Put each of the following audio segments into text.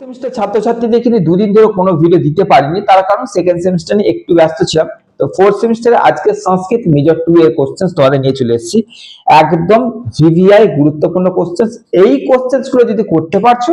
Semester ছাত্রছাত্রীদের কিন্তু দুদিন ধরে কোনো ভিডিও দিতে পারিনি। তার কারণ সেকেন্ড সেমিস্টার নিয়ে একটু ব্যস্ত ছিলাম। তো ফোর্থ সেমিস্টারে আজকে সংস্কৃত মেজর টু এর কোশ্চেন্স তোমাদের নিয়ে চলে এসেছি। একদম ভিভিআই গুরুত্বপূর্ণ কোশ্চেন্স এই কোশ্চেন্সগুলো যদি করতে পারছ,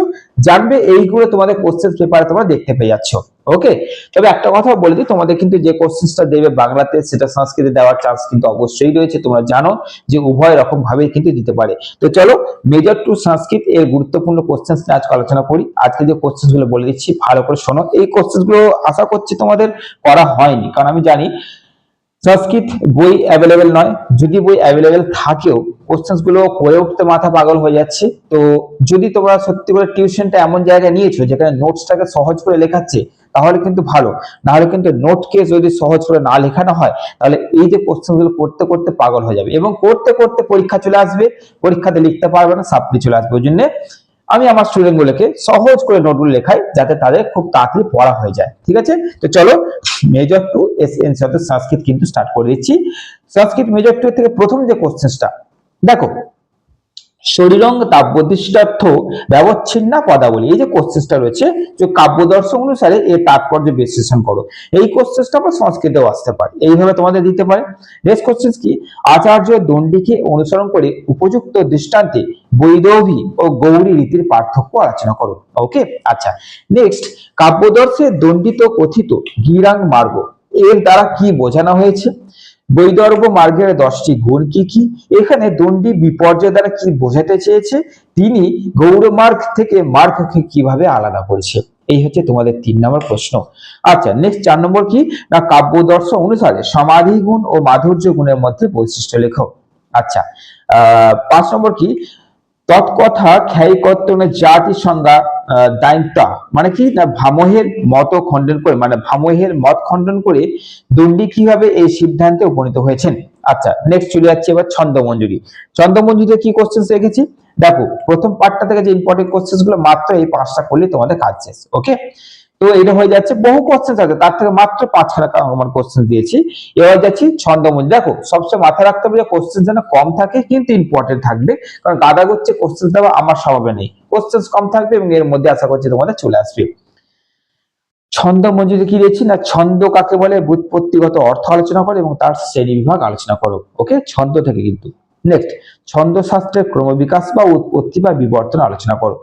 জানবে, এইগুলো তোমাদের কোশ্চেন্স পেপারে তোমরা দেখতে পেয়ে যাচ্ছ। ওকে তবে একটা কথা বলে দিই, তোমাদের কিন্তু যে কোশ্চেন্সটা দেবে বাংলাতে, সেটা সংস্কৃতে দেওয়ার চান্স কিন্তু অবশ্যই রয়েছে। তোমরা জানো যে উভয় রকম ভাবেই কিন্তু দিতে পারে। তো চলো মেজর টু সংস্কৃত এর গুরুত্বপূর্ণ কোশ্চেন্স নিয়ে আজকে আলোচনা করি। আজকে যে কোশ্চেন্সগুলো বলে দিচ্ছি, ভালো করে শোনো। এই কোশ্চেন্সগুলো আশা করছি তোমাদের করা হয়নি, কারণ আমি জানি সংস্কৃত বই অ্যাভেলেবেল নয়। যদি বই অ্যাভেলেবেল থাকেও কোশ্চেন্সগুলো করে উঠতে মাথা পাগল হয়ে যাচ্ছে। তো যদি তোমরা সত্যি করে টিউশনটা এমন জায়গায় নিয়েছো, যেখানে নোটসটাকে সহজ করে লেখাচ্ছে তাহলে কিন্তু ভালো। না হলে কিন্তু নোটকে যদি সহজ করে না লেখানো হয়, তাহলে এই যে কোশ্চেনগুলো করতে করতে পাগল হয়ে যাবে। এবং করতে করতে পরীক্ষা চলে আসবে। পরীক্ষাতে লিখতে পারবে না সাপ্লি চলে আসবে। ওই জন্য আমি আমার স্টুডেন্টগুলোকে সহজ করে নোটগুলো লেখাই, যাতে তাদের খুব তাড়াতাড়ি পড়া হয়ে যায়। ঠিক আছে? তো চলো major two S N Sanskrit কিন্তু স্টার্ট করে দিচ্ছি। সংস্কৃত মেজর টু থেকে প্রথম যে কোশ্চেনটা দেখো শরীরং তাব্যদিষ্টার্থ ব্যবচ্ছিন্না পদাবলী। এই যে কোশ্চেনটা রয়েছে, যে কাব্য দর্শন অনুসারে এর তাৎপর্য বিশ্লেষণ করো। এই কোশ্চেনটা আমরা সংস্কৃতেও আসতে পারে। এইভাবে তোমাদের দিতে পারে। নেক্সট কোশ্চেন কি? আচার্য দণ্ডিকে অনুসরণ করে উপযুক্ত দৃষ্টান্তে বৈদবী ও গৌরী রীতির পার্থক্য আলোচনা করো। ওকে আচ্ছা। নেক্সট কাব্যদর্শে দণ্ডিত কথিত গিরাং মার্গ। এর দ্বারা কি বোঝানো হয়েছে? বৈদর্ভ মার্গের দশটি গুণ কি কি? এখানে দণ্ডি বিপর্যয় দ্বারা কি বোঝাতে চেয়েছে? তিনি গৌরমার্গ থেকে মার্গকে কীভাবে আলাদা করেছে? এই হচ্ছে তোমাদের তিন নম্বর প্রশ্ন। আচ্ছা নেক্সট চার নম্বর কি? না কাব্য দর্শ অনুসারে সমাধি গুণ ও মাধুর্য গুণের মধ্যে বৈশিষ্ট্য লেখো। আচ্ছা আহ, পাঁচ নম্বর কি? তৎকথা খ্যায়কর্তনের জাতি সংজ্ঞা দায়িত্বা। মানে কি? না, ভামহের মত খণ্ডন করে মানে ভামহের মত খণ্ডন করে দণ্ডী কীভাবে এই সিদ্ধান্তে উপনীত হয়েছেন? আচ্ছা নেক্সট চলে যাচ্ছে এবার ছন্দ মঞ্জুরি ছন্দ মঞ্জুরিতে কি কোশ্চেন রেখেছি? দেখো, প্রথম পার্টটা থেকে যে ইম্পর্টেন্ট কোশ্চেনগুলো, মাত্র এই পাঁচটা করলে তোমাদের কাজ শেষ ওকে তো এটা হয়ে যাচ্ছে বহু কোশ্চেন আছে। তার থেকে মাত্র পাঁচখানা আমার কোশ্চেন দিয়েছি। এবার যাচ্ছি ছন্দমঞ্জুরি দেখো সবসময় মাথায় রাখতে হবে যে কোশ্চেন যেন কম থাকে কিন্তু ইম্পর্টেন্ট থাকবে। কারণ গাদা করছে কোশ্চেন দেওয়া আমার স্বভাবে নেই। কোশ্চেন কম থাকবে এবং এর মধ্যে আশা করছি তোমাদের চলে আসবে। ছন্দ মঞ্জুরি কি দিয়েছি না, ছন্দ কাকে বলে? বুৎপত্তিগত অর্থ আলোচনা করো এবং তার শ্রেণি বিভাগ আলোচনা করো। ওকে ছন্দ থেকে কিন্তু। নেক্সট ছন্দ শাস্ত্রের ক্রমবিকাশ বা উৎপত্তি বা বিবর্তন আলোচনা করো।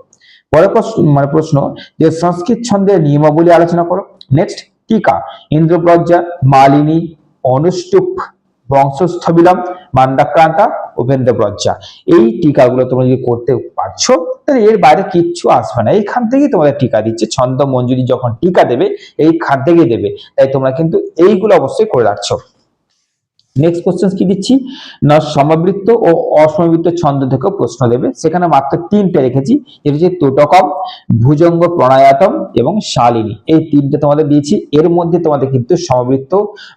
পরের প্রশ্ন মানে প্রশ্ন, যে সংস্কৃত ছন্দের নিয়মাবলী আলোচনা করো। নেক্সট টিকা। ইন্দ্রপ্রজ্জা, মালিনী, অনুষ্টুপ, বংশস্থবিলম, মান্দাক্রান্তা উপেন্দ্র ব্রজ্জা এই টিকাগুলো তোমরা যদি করতে পারছ, তাহলে এর বাইরে কিচ্ছু আসবে না। এইখান থেকেই তোমাদের টিকা দিচ্ছে। ছন্দ মঞ্জুরি যখন টিকা দেবে, এইখান থেকেই দেবে। তাই তোমরা কিন্তু এইগুলো অবশ্যই করে রাখছো। নেক্সট কোশ্চেন কি দিচ্ছি? না সমবৃত্ত ও অসমবৃত্ত ছন্দ থেকে প্রশ্ন দেবে। সেখানে মাত্র তিনটে রেখেছি, যেটা হচ্ছে তোটকম ভুজঙ্গ প্রণায়াতম এবং শালিনী। এই তিনটে তোমাদের দিয়েছি। এর মধ্যে তোমাদের কিন্তু সমবৃত্ত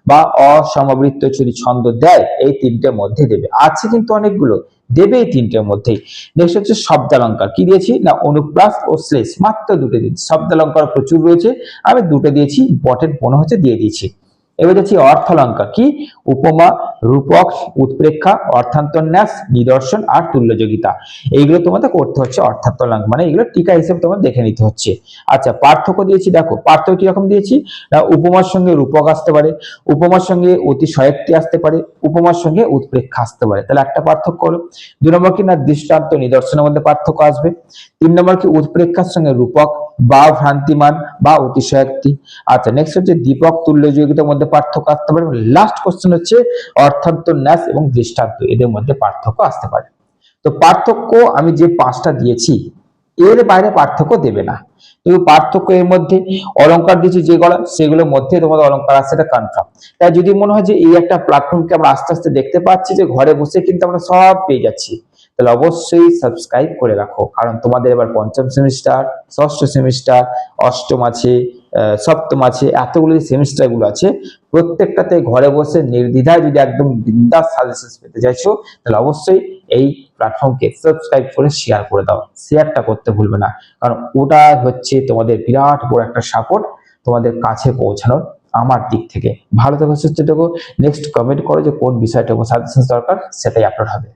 বা অসমবৃত্ত যদি ছন্দ দেয়, এই তিনটের মধ্যে দেবে। আছে কিন্তু অনেকগুলো, দেবে এই তিনটের মধ্যেই। নেক্সট হচ্ছে শব্দালঙ্কার। কি দিয়েছি? না, অনুপ্রাস ও শ্লেষ। মাত্র দুটো দিয়েছি। শব্দালঙ্কার প্রচুর রয়েছে। আমি দুটো দিয়েছি, বটের মনে হচ্ছে দিয়ে দিয়েছি। এবার যাচ্ছি অর্থালঙ্কার কি? উপমা, রূপক, উৎপ্রেক্ষা, অর্থান্তন্যাস, নিদর্শন আর তুল্যযোগিতা। এইগুলো তোমাদের করতে হচ্ছে অর্থান্তলঙ্ক। মানে এগুলো টিকা হিসেবে তোমার দেখে নিতে হচ্ছে। আচ্ছা পার্থক্য দিয়েছি, দেখো। পার্থক্য কীরকম দিয়েছি? না, উপমার সঙ্গে রূপক আসতে পারে, উপমার সঙ্গে অতি সহায়ক্তি আসতে পারে, উপমার সঙ্গে উৎপ্রেক্ষা আসতে পারে। তাহলে একটা পার্থক্য হলো দুই নম্বর কি? না, দৃষ্টান্ত, নিদর্শনের মধ্যে পার্থক্য আসবে। তিন নম্বর কি? উৎপ্রেক্ষার সঙ্গে রূপক বা ভ্রান্তিমান বা অতিশয়োক্তি আচ্ছা নেক্সট হচ্ছে দীপক তুল্য যোগিতার মধ্যে পার্থক্য আসতে পারে। লাস্ট কোশ্চেন হচ্ছে অর্থান্ত ন্যাস এবং দৃষ্টান্ত, এদের মধ্যে পার্থক্য আসতে পারে। তো পার্থক্য আমি যে পাঁচটা দিয়েছি, এর বাইরে পার্থক্য দেবে না। কিন্তু পার্থক্য এর মধ্যে অলংকার দিয়েছি যেগুলো সেগুলোর মধ্যে তোমাদের অলংকার আসছে এটা কনফার্ম তাই যদি মনে হয় যে এই একটা প্ল্যাটফর্মকে আমরা আস্তে আস্তে দেখতে পাচ্ছি যে ঘরে বসে কিন্তু আমরা সব পেয়ে যাচ্ছি, তাহলে অবশ্যই সাবস্ক্রাইব করে রাখো। কারণ তোমাদের এবার পঞ্চম সেমিস্টার ষষ্ঠ সেমিস্টার অষ্টম আছে সপ্তম আছে এতগুলো যে সেমিস্টারগুলো আছে, প্রত্যেকটাতে ঘরে বসে নির্দ্বিধায় যদি একদম বিন্দাস সাজেশন পেতে চাইছো, তাহলে অবশ্যই এই প্ল্যাটফর্মকে সাবস্ক্রাইব করে শেয়ার করে দাও। শেয়ারটা করতে ভুলবে না। কারণ ওটা হচ্ছে তোমাদের বিরাট বড় একটা সাপোর্ট তোমাদের কাছে পৌঁছানোর আমার দিক থেকে। ভালো থেকো, সুস্থ থেকো। নেক্সট কমেন্ট করো যে কোন বিষয়টা সাজেশন দরকার, সেটাই আপলোড হবে।